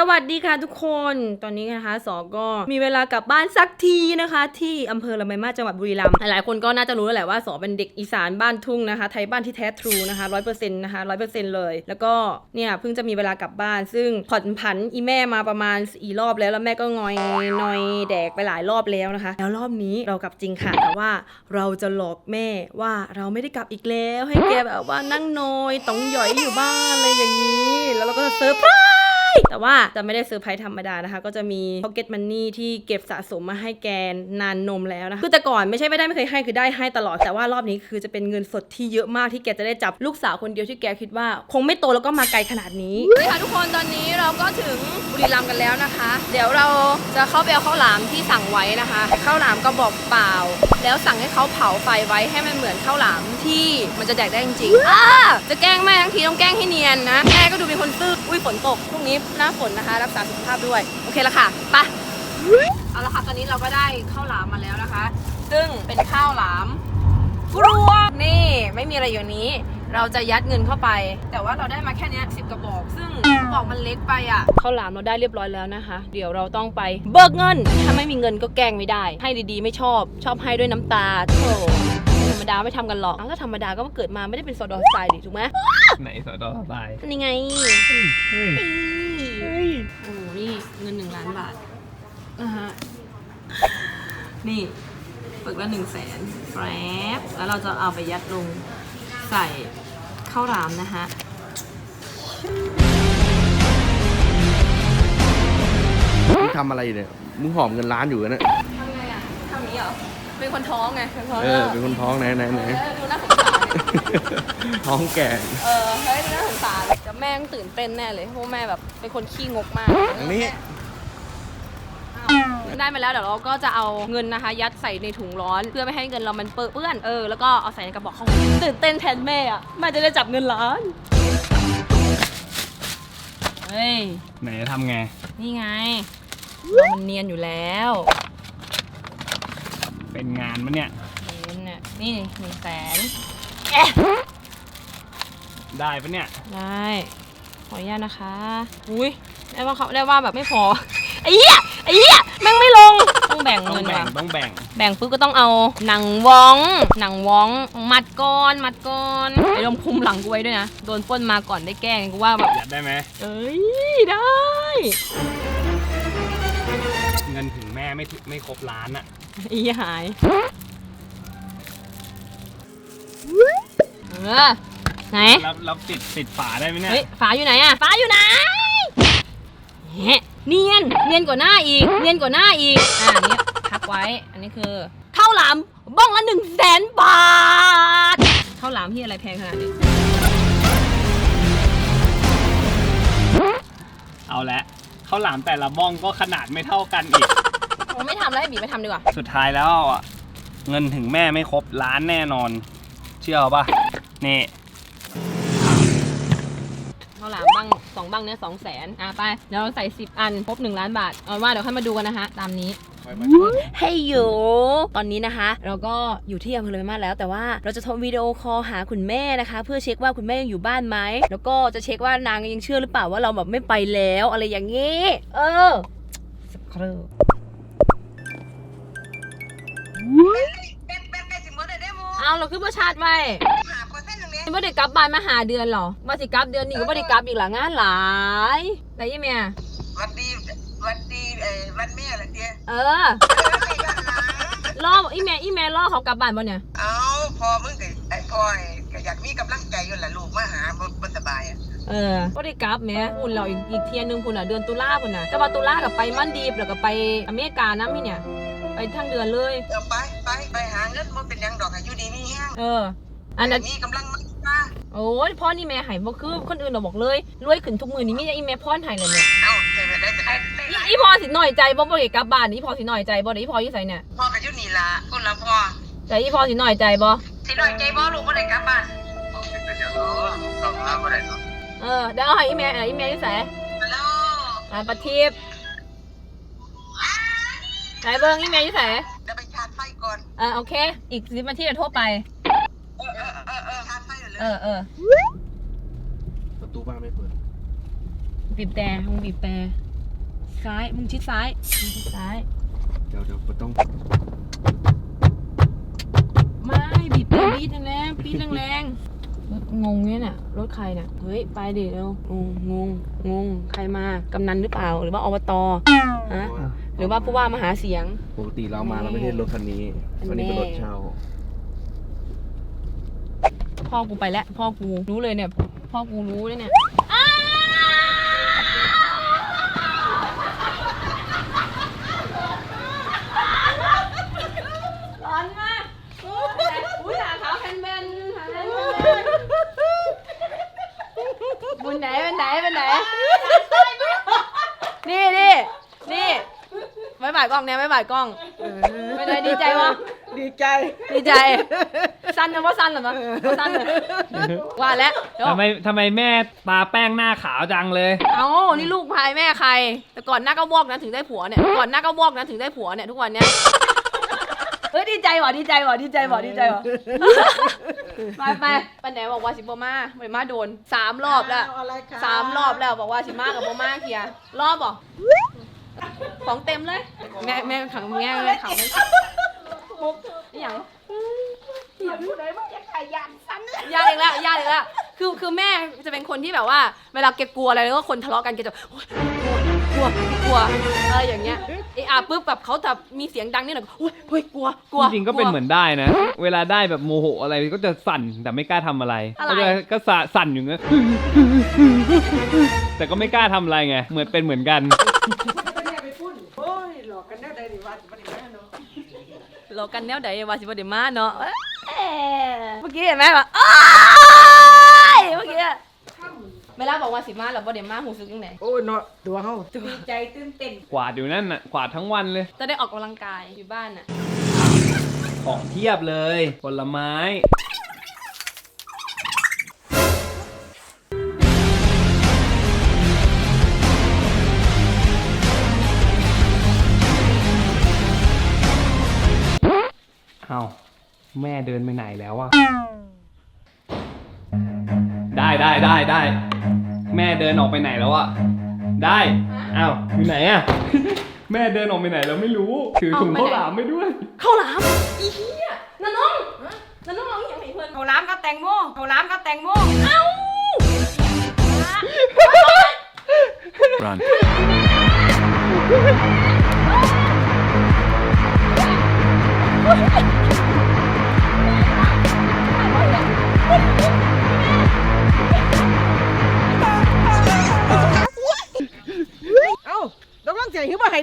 สวัสดีค่ะทุกคน ตอนนี้นะคะสอก็มีเวลากลับบ้านสักทีนะคะ ที่อำเภอละไมมาจังหวัดบุรีรัมย์หลายคนก็น่าจะรู้แล้วแหละว่าสอเป็นเด็กอีสานบ้านทุ่งนะคะ ไทยบ้านที่แท้ทรูนะคะร้อยเปอร์เซ็นต์นะคะร้อยเปอร์เซ็นต์เลย แล้วก็เนี่ยเพิ่งจะมีเวลากลับบ้าน ซึ่งผ่อนผันอีแม่มาประมาณอีรอบแล้วแล้วแม่ก็งอยนอยแดกไปหลายรอบแล้วนะคะ แล้วรอบนี้เรากลับจริงค่ะ แต่ว่าเราจะหลอกแม่ว่าเราไม่ได้กลับอีกแล้ว ให้แกแบบว่านั่งนอยต้องหย่อยอยู่บ้านอะไรอย่างนี้ แล้วเราก็จะเซอร์ไพรส์ ว่าจะไม่ได้เซอร์ไพรส์ธรรมดานะคะ ก็จะมี pocket money ที่เก็บสะสมมาให้แกนนานนมแล้วนะคะคือแต่ก่อนไม่ใช่ไม่ได้ไม่เคยให้คือได้ให้ตลอดแต่ว่ารอบนี้คือจะเป็นเงินสดที่เยอะมากที่แกจะได้จับลูกสาวคนเดียวที่แกคิดว่า คงไม่โตแล้วก็มาไกลขนาดนี้ค่ะทุกคนตอนนี้เราก็ถึงบุรีรัมย์กันแล้วนะคะ เดี๋ยวเราจะเข้าไปเอาข้าวหลามที่สั่งไว้นะคะข้าวหลามก็บอกเปล่า แล้วสั่งให้เขาเผาไฟไว้ให้มันเหมือนข้าวหลามที่มันจะแดกได้จริงๆอ่าจะแกล้งแม่ทั้งทีต้องแกล้งให้เนียนนะแม่ก็ดูเป็นคนซื่ออุ้ ยฝนตกพรุ่งนี้หน้าฝนนะคะ รักษาสุขภาพด้วย โอเคละค่ะไปเอาละค่ะตอนนี้เราก็ได้ข้าวหลามมาแล้วนะคะ ซึ่งเป็นข้าวหลามกรวงนี่ไม่มีอะไรอย่างนี้ เราจะยัดเงินเข้าไป แต่ว่าเราได้มาแค่นี้สิบกระบอก ซึ่งกระบอกมันเล็กไปอะข้าวหลามเราได้เรียบร้อยแล้วนะคะ เดี๋ยวเราต้องไปเบิกเงิน ถ้าไม่มีเงินก็แกล้งไม่ได้ ให้ดีๆ ไม่ชอบ ชอบให้ด้วยน้ำตาโธ่ ธรรมดาไม่ทำกันหรอกอ้าวถ้าธรรมดาก็เกิดมาไม่ได้เป็นโซดอสไตล์ดิถูกไหมไหนสอดอสายนี่ไงเฮ้ยเฮ้ยโอ้นี่เงินหนึ่งล้านบาทนะฮะนี่ปึกละหนึ่งแสนแฟบแล้วเราจะเอาไปยัดลงใส่ข้าวหลามนะฮะมึงทำอะไรอยู่เนี่ย มึงหอมเงินล้านอยู่นะทำไงอะทำอย่างนี้เหรอ เป็นคนท้องไงเป็นคนท้องเออ เป็นคนท้องไหนไหนไหนเออดูน่าสงสารท้องแก่ เออ เฮ้ยดูน่าสงสารแต่แม่งตื่นเต้นแน่เลยเพราะว่าแม่แบบเป็นคนขี้งกมากอันนี้ ได้มาแล้วเดี๋ยวเราก็จะเอาเงินนะคะ ยัดใส่ในถุงร้อน เพื่อไม่ให้เงินเรามันเปื้อนเออแล้วก็เอาใส่ในกระบอกข้าวตื่นเต้นแทนแม่อะแม่จะได้จับเงินล้านเฮ้ยไหนจะทำไง นี่ไงเรามันเนียนอยู่แล้ว เป็นงานมันเนี่ยเนียนเนี่ยนี่หนึ่งแสนได้ปะเนี่ย ได้ ขออนุญาตนะคะ อุ้ยได้ว่าเขาได้ว่าแบบไม่พอ ไอ้เหี้ย ไอ้เหี้ย แม่งไม่ลง ต้องแบ่งต้องเงินแบ่งว่ะต้องแบ่ง แบ่งปุ๊บก็ต้องเอาหนังว้อง หนังว้อง มัดก้อน มัดก้อนไอ้ลมคุมหลังกูไว้ด้วยนะ โดนปล้นมาก่อนได้แกล้งกูว่าแบบ อยากได้ไหมเอ้ย ได้เงินถึงแม่ไม่ถึงไม่ครบล้านอะอีหายเออไหนแล้วแล้วปิดปิดฝาได้ไหมเนี่ยเฮ้ยฝาอยู่ไหนอะฝาอยู่ไหนแหะเนียนเนียนกว่าหน้าอีก เนียนกว่าหน้าอีก อ่าอันนี้พักไว้ อันนี้คือข้าวหลามบ้องละหนึ่งแสนบาทข้าวหลามที่อะไรแพงขนาดนี้ เอาละ ข้าวหลามแต่ละบ้องก็ขนาดไม่เท่ากันอีก ผมไม่ทำแล้วให้บีไม่ทำดีกว่า สุดท้ายแล้วอะเงินถึงแม่ไม่ครบล้านแน่นอน เชื่อป่ะนี่ข้าวหลามบ้างสองบ้างเนี้ยสองแสนอะไปเดี๋ยวเราใส่สิบอันครบหนึ่งล้านบาท เอาว่าเดี๋ยวค่อยมาดูกันนะคะตามนี้ เฮ้ยโยตอนนี้นะคะ เราก็อยู่ที่อำเภอเลยมาแล้ว แต่ว่าเราจะโทรวิดีโอคอลหาคุณแม่นะคะ เพื่อเช็คว่าคุณแม่ยังอยู่บ้านไหมแล้วก็จะเช็คว่านางยังเชื่อหรือเปล่าว่าเราแบบไม่ไปแล้วอะไรอย่างนี้เออสักครู่เป็นเป็นเป็นสิมดได้มูเอาเราขึ้นประชาติไว้หาเปอร์เซ็นต์ตรงนี้ไม่ได้กลับบ้านมาหาเดือนหรอมาสิกลับเดือนนี้ก็ไม่ได้กลับอีกหลางานหลายแต่ยี่เมียวันดีวันดีเอ่อ วันแม่ละเดียเออเออไม่ย้อนหลังล่ออีเมลอีเมลล่อเขากลับบ้านบ่เนี่ย เอาพอมึงก็ไอ้พ่อไอ้ก็อยากมีกำลังใจอยู่แหละลูกมาหาบ่บ่สบายอะเออก็ได้กลับแหม่อุ่นเราอีกอีกเทียนหนึงคุณอะเดือนตุลาคุณอะแต่ว่าตุลากับไปมันดีฟแล้วก็ไปอเมริกานะพี่เนี่ย ไปทั้งเดือนเลยเออไปไปไปหาเงินบ่เป็นหยังดอกอายุดีมีแห้งเออ อันนั้นมีกำลังมาโอ้ยพ่อนี่แม่ใหายบ่คือคนอื่นเราบอกเลยรวยขึ้นทุกมือนี่มีแต่อีเมลพ่อนใหายเลยเนี่ยเอ้าใช่ ไปได้จะได้ได้หอีลายอีพอสิหน่อยใจบ่บ่ได้กลับบ้านอีพอสิหน่อยใจบ่ได้อีพออยู่ไสเนี่ยพ่อก็อยู่นี่ล่ะคนละพ่อแต่อีพอสิหน่อยใจบ่สิน้อยใจบ่ลูกบ่ได้กลับบ้านเป็นจังเนาะต้องรับบ่ได้เนาะเออเดี๋ยวเอาให้อีเมลเอออีเมลอยู่ไสฮัลโหลอ่าปฏิบไหนเบิ่งอีเมลอยู่ไสเดี๋ยวไปชาร์จไฟก่อนเออโอเค อีก10นาทีจะโทรไป เออเออเออเออชาร์จไฟเลย เออเออประตูบ้านไม่เปิด บีบแต่มึงบีบแต่ซ้ายมึงชิดซ้ายมึงชิดซ้าย เดี๋ยวเดี๋ยวต้องไม่บีบแต่บีดแรงๆปีดแรงๆรถงงเนี่ยน่ะรถใครน่ะเฮ้ยไปดิเร็วงงงงงงใครมากำนันหรือเปล่าหรือว่าอบตฮะหรือว่าผู้ว่ามาหาเสียง ปกติเรามาเราไม่ได้รถคันนี้อันวันนี้เป็นแม่รถเช่า พ่อกูไปแล้วพ่อกูรู้เลยเนี่ย พ่อกูรู้เลยเนี่ย ร้อนมากอุ้ยหาขาวแผ่นแบนหาแผ่นแบนบุญไหนเป็นไหนเป็นไหน นี่นี่นี่บายบายก ล้องเนี่ยบายบายกล้องเป็นไงดีใจวะดีใจ ดีใจ สั้นนะว่าสั้นเหรอมั้งสั้นเลยว่าแล้วเดี๋ยวทำไมทำไมแม่ตาแป้งหน้าขาวจังเลย เอานี่ลูกพายแม่ใคร แต่ก่อนหน้าก็วอกนะถึงได้ผัวเนี่ยก่อนหน้าก็วอกนะถึงได้ผัวเนี่ยทุกวันเนี้ยเฮ้ยดีใจว่ะดีใจว่ะดีใจว่ะดีใจว่ะไปไปปันไหนบอกว่าสิบมาไปมาโดนสามรอบแล้วเอาอะไรคะสามรอบแล้วบอกว่าสิมากับโบมาเคลียร์รอบบอก ของเต็มเลย แม่แม่ขังแง่เลยขังมันนี่อย่างผู้ใดว่าจะขยันซ้ำยากอีกแล้วยากอีกแล้วคือคือแม่จะเป็นคนที่แบบว่า เวลาแกกลัวอะไรแล้วก็คนทะเลาะกันแกจะโอ๊ยกลัวกลัวกลัวอะไรอย่างเงี้ยไอ้อาปุ๊บแบบเขาจะมีเสียงดังนิดหน่อยก็โอ๊ยเฮ้ยกลัวกลัวจริงๆก็เป็นเหมือนได้นะ เวลาได้แบบโมโหอะไรก็จะสั่นแต่ไม่กล้าทำอะไรอะไร ก็จะก็สะสั่นอยู่เงี้ยแต่ก็ไม่กล้าทำอะไรไงเหมือนเป็นเหมือนกัน รากันแนวใดวาสิบเดมาเนาะเอ้ยเมื่อกี้เห็นไหมแบบอ้ายเมื่อกี้เวลาบอกว่าสิมาเราบ่เดมาหูซึกยังไงโอ้ยเนาะตัวเฮาดีใจตื่นเต้นกวาดอยู่นั่นน่ะกวาดทั้งวันเลย จะได้ออกกำลังกายอยู่บ้านน่ะ ของเทียบเลย ผลไม้ แม่เดินไปไหนแล้วอะได้ได้ได้ได้ แม่เดินออกไปไหนแล้วอะได้อ้าวอยู่ไหนอะ แม่เดินออกไปไหนแล้วไม่รู้ ถือถุงเอาไปไหนข้าวหลามไปด้วย ข้าวหลามอีเหี้ยน้าน้องน้าน้องเอาอหย่างไหนเพื่อนข้าวหลามกับแตงโมข้าวหลามกับแตงโมเอ้า Run.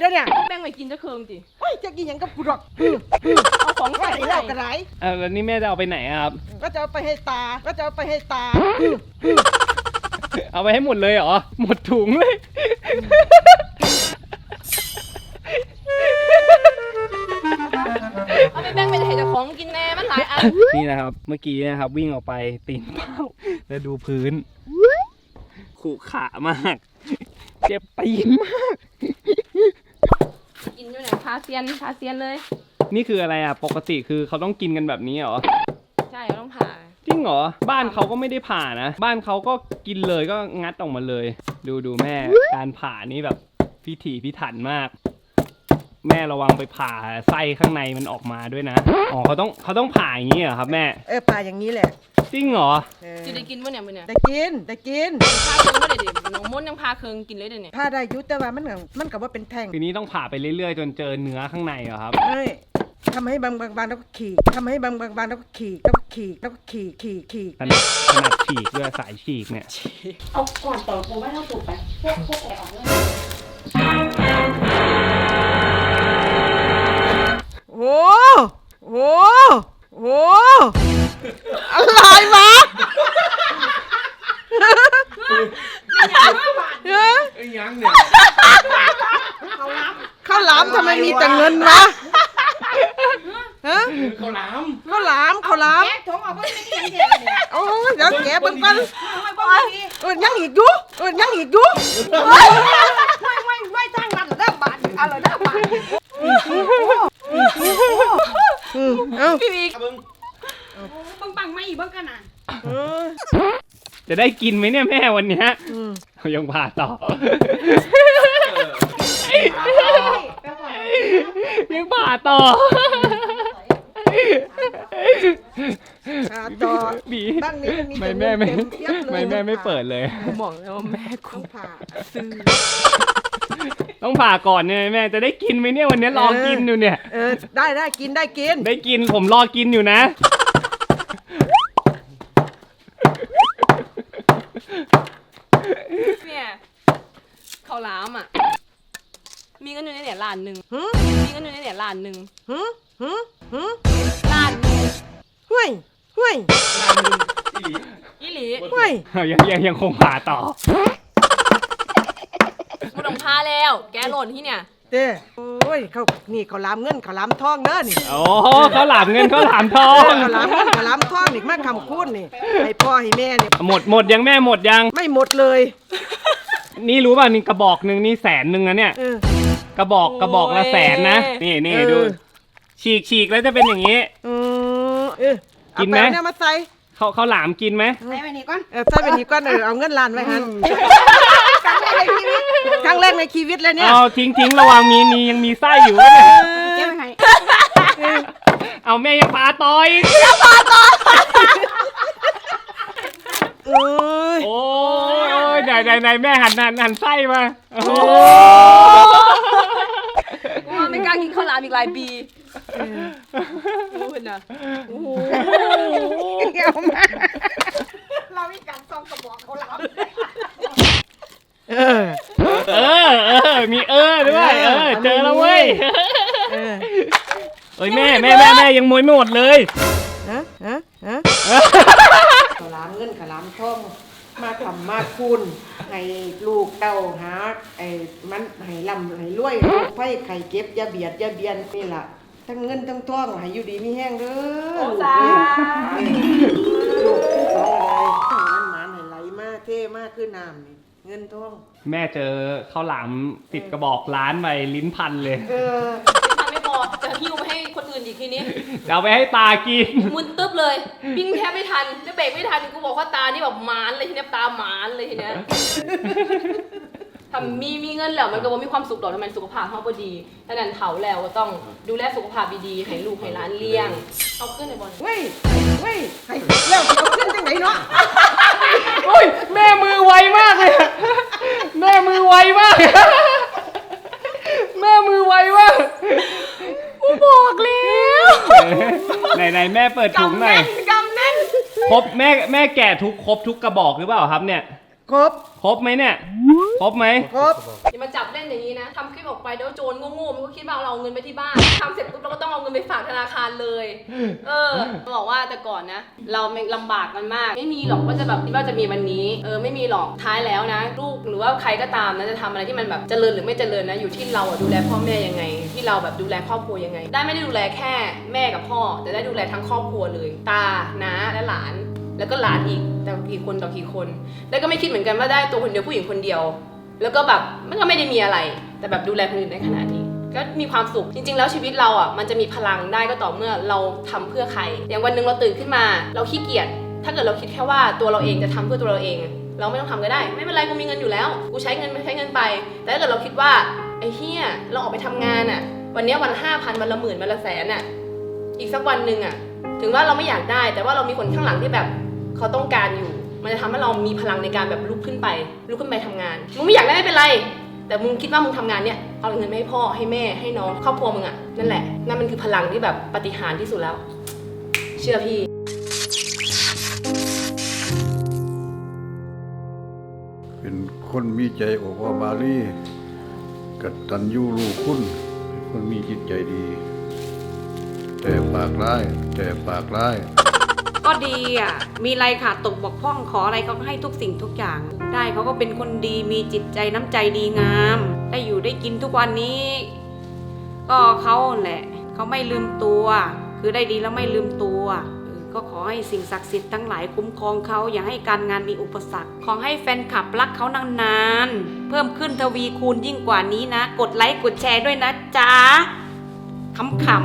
เด้อเนี่ยแบ่งไปกินจะเคืองจิโอ้ยจะกินหยังกับกูดอกเอาของว่าใส่ให้ใส่เรากันไรอ่าแล้วนี่แม่จะเอาไปไหนอะครับ ก็จะเอาไปให้ตา ก็จะเอาไปให้ตา เอาไปให้หมดเลยเหรอ หมดถุงเลย เอาไปแบ่งไปให้เจ้าของกินแน่มันหลายอันนี่นะครับ เมื่อกี้นะครับ วิ่งออกไปตีนเป้าแล้วดูพื้นขรุขระมาก เจ็บตีนมาก กินอยู่ไหนพาเซียนพาเซียนเลย นี่คืออะไรอะ ปกติคือเขาต้องกินกันแบบนี้เหรอ ใช่เราต้องผ่าจริงเหรอ บ้านเขาก็ไม่ได้ผ่านะ บ้านเขาก็กินเลยก็งัดออกมาเลย ดูดูแม่ การผ่านี่แบบพิถีพิถันมาก แม่ระวังไปผ่าไส้ข้างในมันออกมาด้วยนะ อ๋อเขาต้องเขาต้องผ่าอย่างนี้เหรอครับแม่ เออปลาอย่างนี้แหละจริงเหรอ เออจะได้กินปะเนี่ยมึงเนี่ยได้กินได้กินพาเคืองก็ได้ดิน้องมดยังพาเคืองกินเลยเดี๋ยวนี้ผ้าได้อยุแต่ว่ามันก็มันก็ว่าเป็นแท่งทีนี้ต้องผ่าไปเรื่อยๆ จนเจอเนื้อข้างในเหรอครับ เฮ้ยทำให้บางบางบางแล้วก็ขีดทำให้บางบางบางแล้วก็ขีดแล้วก็ขีดแล้วก็ขีดขีดขีดขนาดขนาดฉีกด้วยสายฉีกเนี่ย เอาก่อนต่อกูไม่ต้องสูบไปพวกพวกแอบออกเลย มอีกมึงปังบังไม่อีกบ้างกันน่ะจะได้กินไหมเนี่ยแม่วันนี้ยังผ่าต่อยังผ่าต่อต่อ ดีบ้านนี้ไม่แม่ไม่ไม่แม่ไม่เปิดเลยมองแล้ว่าแม่กูผ่าซื้อ ต้องผ่าก่อนเนี่ยแม่จะได้กินไหมเนี่ยวันนี้รอกินอยู่เนี่ย เออได้ได้กินได้กิน ได้กินผมรอกินอยู่นะ เนี่ยเขาวหล้ามอะ มีเงินอยู่ในเนี่ยล้านหนึ่งหืมมีเงินอยู่ในเนี่ยล้านหนึ่งหืมหืมหืมล้านหนึ่งห้วยห้วยอีหลีห้วยยังยังยังคงผ่าต่อ กูต้องพาแล้ว แกหล่นที่เนี่ยเด้โอ้ยเขานี่เขาล้ามเงินเขาล้ามทองเด้อนี่โอ้เขาหลามเงินเขาหลามทอง เขาล้ามเงินเขาล้ามทองนี่มาคำคูณนี่ให้พ่อให้แม่นี่หมดหมดยังแม่หมดยัง ไม่หมดเลยนี่รู้ป่ะนี่กระบอกหนึ่งนี่แสนหนึ่งนะเนี่ย เออ กระบอกกระบอกละแสนนะนี่นี่เออดูฉีกฉีกแล้วจะเป็นอย่างนี้อืมเออกินไหมเอาปเนี่ยมาใส่เขาเขาหลามกินไหม ใส่ไปนี่ก่อนเออใส่เป็นนี้ก่อนเออเอาเงินล้านไว้หัน ครั้งแรกในชีวิตเลยเนี่ยเอาทิ้งทิ้งระวังมีมียังมีไส้อยู่นะเนี่ยเก็บไว้ให้เอาแม่ยังปลาต่อยเอ้ยโอ้ยโอ้ยไหนไหนไหนแม่หันหันหันไส้มาโอ้โหกูว่าไม่กล้ากินข้าวหลามอีกหลายปีรู้เห็นนะโอ้โห เอามาเรามีการซ่อมกระบอกเขาล้ เออ เออเออมีเออด้วยเออเจอแล้ว เว้ยเออเอ้ยแม่แม่แม่แม่ยังมวยไม่หมดเลยฮะฮะฮะขลามเงินขลามทองมาทำมาคุณให้ลูกเต้าหาไอ้มันให้ลำให้รวยโรคไข้ไข่เก็บอย่าเบียดอย่าเบียนนี่ล่ะทั้งเงินทั้งทองให้อยู่ดีมีแห้งเด้อลูกเอ้ยลูกทั้งสองอะไรมันหมานให้ไหลมากเท่มากคือน้ำนี่ เงินทอง แม่เจอข้าวหลามติดกระบอกร้านไปลิ้นพันเลยเออทำไม่พอจะหิ้วไปให้คนอื่นอีกทีนี้ จะเอาไปให้ตากิน มึนตึ๊บเลยวิ่งแทบไม่ทันจะเบรกไม่ทันกูบอกว่าตานี่แบบหมานเลยทีเนี้ยตาหมานเลยทีเนี้ยทำมีมีเงินแล้วมันก็บ่มีความสุขหรอกทำไมสุขภาพเขาบ่ดีดังนั้นเถาแล้วก็ต้องดูแลสุขภาพดีๆให้ลูกให้หล้านเลี้ยงเอาขึ้นในบอลเว้ยเว้ยให้แล้วสิเอาขึ้นจังไหนเนาะ โอ้ยแม่มือไวมากเลยอะแม่มือไวมาก แม่มือไวมากกูบอกแล้วไหนไหนแม่เปิดถุงหน่อยกำแน่น ครบแม่แม่แก่ทุกครบทุกกระบอกหรือเปล่าครับเนี่ย ครบ ครบไหมเนี่ย ครบไหม ครบ อย่ามาจับเล่นอย่างนี้นะทำคลิปออกไปเดี๋ยวโจรโง่ๆมันก็คิดว่าเราเอาเงินไปที่บ้านทำเสร็จปุ๊บเราก็ต้องเอาเงินไปฝากธนาคารเลย เออบอกว่าแต่ก่อนนะ เราไม่ลำบากกันมาก ไม่มีหรอกว่าจะแบบว่าจะมีวันนี้เออไม่มีหรอกท้ายแล้วนะ ลูกหรือว่าใครก็ตามนะจะทำอะไรที่มันแบบเจริญหรือไม่เจริญนะอยู่ที่เราอะดูแลพ่อแม่ยังไง ที่เราแบบดูแลครอบครัวยังไง ได้ไม่ได้ดูแลแค่แม่กับพ่อแต่ได้ดูแลทั้งครอบครัวเลย ตาน้าและหลาน แล้วก็หลานอีกแต่กี่คนต่อกี่คน แล้วก็ไม่คิดเหมือนกันว่าได้ตัวคนเดียวผู้หญิงคนเดียว แล้วก็แบบมันก็ไม่ได้มีอะไร แต่แบบดูแลคนอื่นได้ขนาดนี้ ก็มีความสุขจริง ๆ แล้วชีวิตเราอะมันจะมีพลังได้ก็ต่อเมื่อเราทำเพื่อใคร อย่างวันหนึ่งเราตื่นขึ้นมา เราขี้เกียจถ้าเกิดเราคิดแค่ว่าตัวเราเองจะทำเพื่อตัวเราเอง เราไม่ต้องทำก็ได้ ไม่เป็นไรกูมีเงินอยู่แล้วกูใช้เงินไปใช้เงินไป แต่ถ้าเกิดเราคิดว่าไอ้เฮียเราออกไปทำงานอะ วันนี้วันห้าพันวันละหมื่นวันละแสนอะอีกสักวันหนึ่งอะ ถึงว่าเราไม่อยากได้ แต่ว่าเรามีคนข้างหลังที่แบบเขาต้องการอยู่ มันจะทำให้เรามีพลังในการแบบลุกขึ้นไปลุกขึ้นไปทำงานมึงไม่อยากได้ไม่เป็นไร แต่มึงคิดว่ามึงทำงานเนี่ยเอาเงินไปให้พ่อให้แม่ให้น้องครอบครัวมึงอะนั่นแหละนั่นมันคือพลังที่แบบปาฏิหารย์ที่สุดแล้ว เชื่อพี่ เป็นคนมีใจโอภาบาลีกตัญญูรู้คุณเป็นคนมีจิตใจดี แต่ปากร้ายแต่ปากร้ายก็ดีอะ มีอะไรขาดตกบกพร่องขออะไรเขาก็ให้ทุกสิ่งทุกอย่าง ได้เขาก็เป็นคนดีมีจิตใจน้ำใจดีงาม ได้อยู่ได้กินทุกวันนี้ ก็เขาแหละ เขาไม่ลืมตัว คือได้ดีแล้วไม่ลืมตัวก็ขอให้สิ่งศักดิ์สิทธิ์ทั้งหลายคุ้มครองเขาอย่าให้การงานมีอุปสรรค ขอให้แฟนคลับรักเขานานๆ เพิ่มขึ้นทวีคูณยิ่งกว่านี้นะ กดไลค์กดแชร์ด้วยนะจ๊ะ ขำๆ